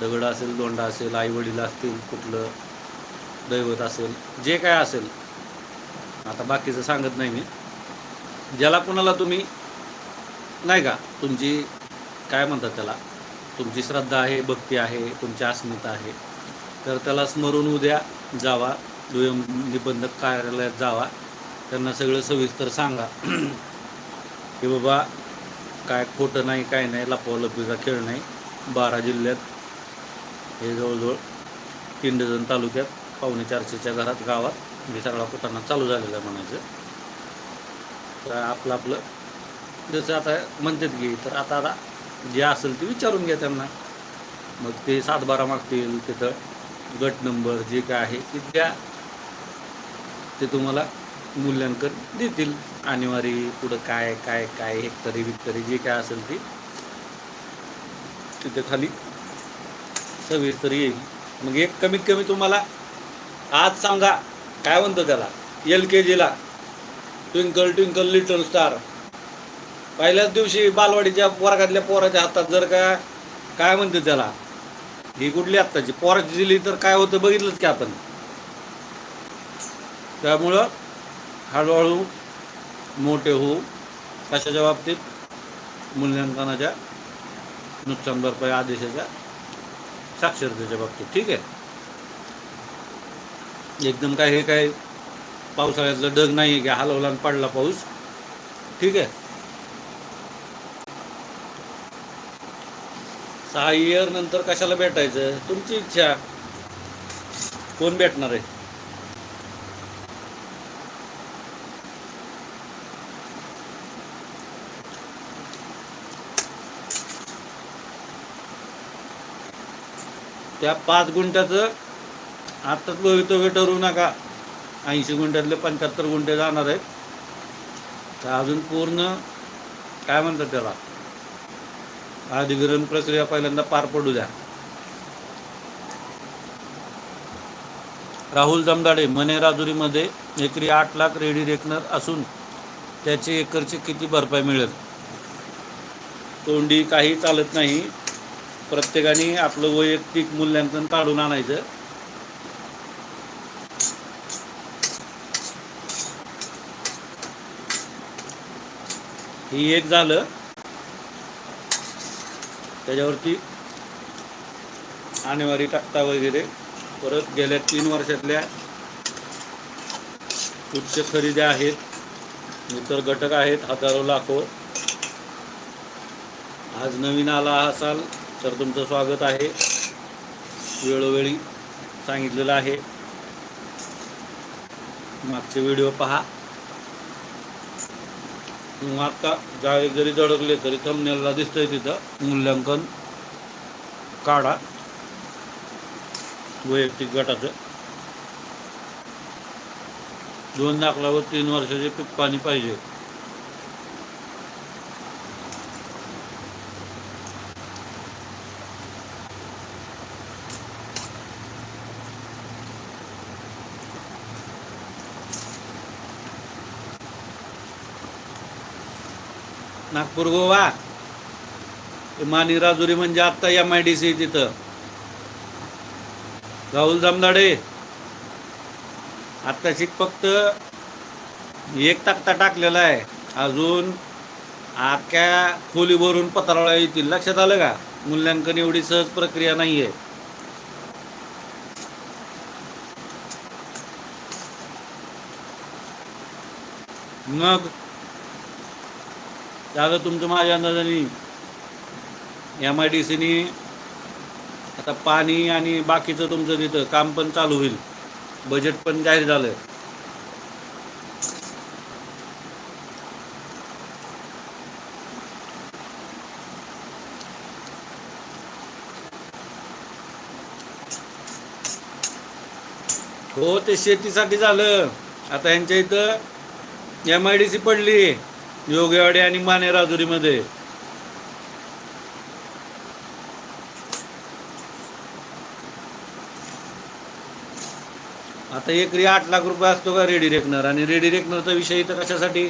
दगड असेल दोंडा असेल आईवडील असतील कुठलं दैवत असेल जे काय असेल. आता बाकीचं सांगत नाही मी. ज्याला कुणाला तुम्ही नाही का तुमची काय म्हणतात त्याला तुमची श्रद्धा आहे भक्ती आहे तुमची अस्मिता आहे तर त्याला स्मरून उद्या जावा दुय्यम निबंधक कार्यालयात जावा. त्यांना सगळं सविस्तर सांगा. की बाबा काय खोटं नाही काय नाही लपवालपीचा खेळ नाही. बारा जिल्ह्यात हे जवळजवळ तीन डझन तालुक्यात पावणे चारशेच्या घरात गावात मी सगळा कुटाणा चालू झालेला आहे म्हणायचं. तर आपलं आपलं जसं आता म्हणतात की तर आता आता जे असेल ते विचारून घ्या त्यांना. मग ते सातबारा मागतील तिथं गट नंबर जे काय आहे ते द्या. ते तुम्हाला मूल्यांकन देतील. अनिवार्य पुढं काय काय काय हेक्टरी विक्टरी जे काय असेल ते तिथे खाली सविस्तर येईल. मग एक कमीत कमी तुम्हाला आज सांगा काय म्हणतो त्याला? एल के जीला. Twinkle twinkle little star. पहिल्याच दिवशी बालवाडीच्या वर्गातल्या पोराच्या हातात जर का काय म्हणते त्याला? ही कुठली आत्ताची? पोराची दिली तर काय होतं बघितलंच की आपण. त्यामुळं हळूहळू मोठे होऊ कशाच्या बाबतीत? मूल्यांकनाच्या नुकसान भरपाई आदेशाच्या साक्षरतेच्या बाबतीत. ठीक आहे? एकदम काय हे काय पावसाळ्यातलं डग नाही आहे की हलवला आणि पडला पाऊस. ठीक आहे? सहा इयर नंतर कशाला भेटायचं? तुमची इच्छा. कोण भेटणार आहे? त्या पाच गुंठ्याचं आत्ताच भवितव्य ठरवू नका. ऐंशी गुंठ्यातले पंच्याहत्तर गुंठे जाणार आहेत. तर अजून पूर्ण काय म्हणतात त्याला? अधिग्रहण प्रक्रिया पहिल्यांदा पार पडू द्या. राहुल जमदाडे मने राजुरीमध्ये एकरी आठ लाख रेडी रेकनर असून त्याची एकरची किती भरपाई मिळेल? तोंडी काही चालत नाही. प्रत्येकाने आपलं वैयक्तिक मूल्यांकन काढून आणायचं. ही एक झालं. त्याच्यावरती आणेवारी टाकता वगैरे. परत गेल्या तीन वर्षातल्या उच्च खरेदी आहेत इतर घटक आहेत हजारो लाखो. आज नवीन आला असाल तर तुमचं स्वागत आहे. वेळोवेळी सांगितलेलं आहे. मागचे व्हिडिओ पहा. मग आता जाळे जरी दडकले तरी थंबनेलला दिसतंय तिथं. मूल्यांकन काढा. वैयक्तिक गटाचं. दोन दाखलावर तीन वर्षाचे पीक पाणी पाहिजे. नागपूर गोवा. हे मानी राजुरी म्हणजे आत्ता एम आय डी सी तिथं. राहुल जामदाडे. आत्ताशी फक्त एक तक्ता टाकलेला आहे. अजून आख्या खोली भरून पत्रावळ्या येतील. लक्षात आलं का? मूल्यांकन एवढी सहज प्रक्रिया नाही आहे मग त्याला तुमचं माझ्या अंदाजाने एम आय डी सीने आता पाणी आणि बाकीचं तुमचं तिथं काम पण चालू होईल. बजेट पण जाहीर झालं हो ते शेतीसाठी झालं. आता यांच्या इथं एम आय डी सी पडली. योगेवाडी आणि माने राजुरीमध्ये. आता एकरी आठ लाख रुपये असतो का रेडी रेकनर? आणि रेडी रेकनरचा विषय इथं कशासाठी?